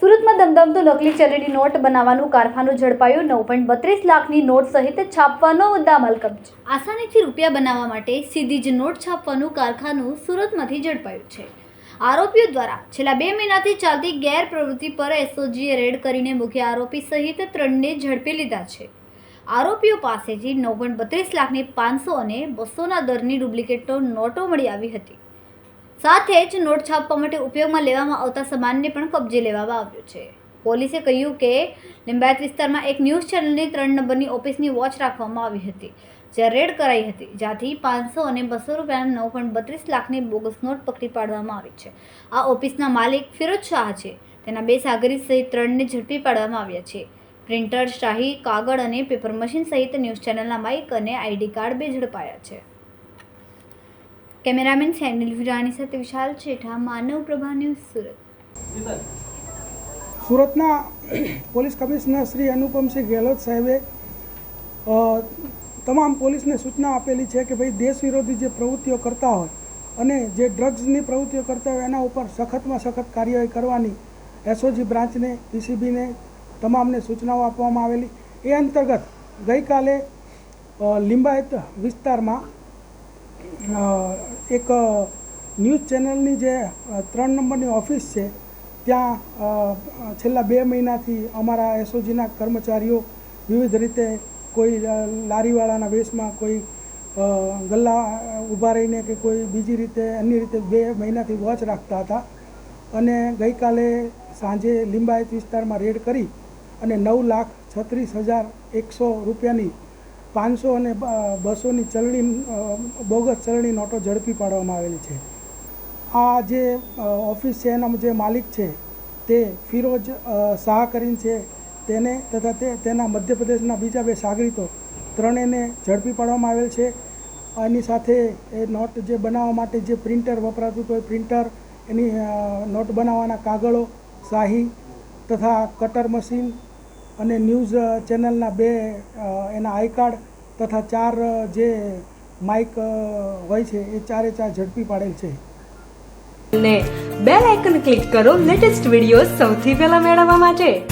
સુરતમાં દમદમતું નકલી ચલણી નોટ બનાવવાનું કારખાનું ઝડપાયું. નવ પોઈન્ટ બત્રીસ લાખની નોટ સહિત છાપવાનો દામાલ કબજે. આસાનીથી રૂપિયા બનાવવા માટે સીધી જ નોટ છાપવાનું કારખાનું સુરતમાંથી ઝડપાયું છે. આરોપીઓ દ્વારા છેલ્લા બે મહિનાથી ચાલતી ગેરપ્રવૃત્તિ પર એસઓજીએ રેડ કરીને મુખ્ય આરોપી સહિત ત્રણને ઝડપી લીધા છે. આરોપીઓ પાસેથી નવ પોઈન્ટ બત્રીસ લાખની પાંચસો અને બસોના દરની ડુપ્લિકેટો નોટો મળી આવી હતી. સાથે જ નોટ છાપવા માટે ઉપયોગમાં લેવામાં આવતા સામાનને પણ કબજે લેવામાં આવ્યો છે. પોલીસે કહ્યું કે, લિંબાયત વિસ્તારમાં એક ન્યૂઝ ચેનલની ત્રણ નંબરની ઓફિસની વોચ રાખવામાં આવી હતી, જ્યાં રેડ કરાઈ હતી, જ્યાંથી પાંચસો અને બસો રૂપિયાના નવ પોઈન્ટ બત્રીસ લાખની બોગસ નોટ પકડી પાડવામાં આવી છે. આ ઓફિસના માલિક ફિરોજ શાહ છે. તેના બે સાગરી સહિત ત્રણને ઝડપી પાડવામાં આવ્યા છે. પ્રિન્ટર, શાહી, કાગળ અને પેપર મશીન સહિત ન્યૂઝ ચેનલના માઇક અને આઈડી કાર્ડ બે ઝડપાયા છે. કેમેરામેન સેનિલ વિરાણી સાથે વિશાલ છેઠા માનવ પ્રભા ન્યૂઝ સુરત. સુરતના પોલીસ કમિશનર શ્રી અનુપમસિંહ ગેહલોત સાહેબે તમામ પોલીસને સૂચના આપેલી છે કે ભાઈ દેશ વિરોધી જે પ્રવૃત્તિઓ કરતા હોય અને જે ડ્રગ્સની પ્રવૃત્તિઓ કરતા હોય એના ઉપર સખતમાં સખત કાર્યવાહી કરવાની એસઓજી બ્રાન્ચને, પીસીબીને તમામને સૂચનાઓ આપવામાં આવેલી. એ અંતર્ગત ગઈકાલે લિંબાયત વિસ્તારમાં એક ન્યૂઝ ચેનલની જે ત્રણ નંબરની ઓફિસ છે, ત્યાં છેલ્લા બે મહિનાથી અમારા એસઓજીના કર્મચારીઓ વિવિધ રીતે કોઈ લારીવાળાના વેશમાં કોઈ ગલ્લા ઊભા રહીને કે કોઈ બીજી રીતે, અન્ય રીતે બે મહિનાથી વોચ રાખતા હતા. અને ગઈકાલે સાંજે લિંબાયત વિસ્તારમાં રેડ કરી અને નવ લાખ છત્રીસ હજાર એકસો રૂપિયાની પાંચસો અને બસોની ચલણી બોગસ ચલણી નોટો ઝડપી પાડવામાં આવેલી છે. આ જે ઓફિસ છે એના જે માલિક છે, તે ફિરોજ શાહ કરીને છે. તેને તથા તે, તેના મધ્યપ્રદેશના બીજા બે સાગરીતો ત્રણેયને ઝડપી પાડવામાં આવેલ છે. એની સાથે એ નોટ જે બનાવવા માટે જે પ્રિન્ટર વપરાતું હતું, એ પ્રિન્ટર, એની નોટ બનાવવાના કાગળો, શાહી તથા કટર મશીન અને ન્યૂઝ ચેનલના બે એના આઈ કાર્ડ તથા ચાર જે માઇક હોય છે, એ ચારે ચાર ઝડપી પાડેલ છે. ને બેલ આઇકન ક્લિક કરો લેટેસ્ટ વીડિયો સૌથી પહેલા મેળવવા માટે.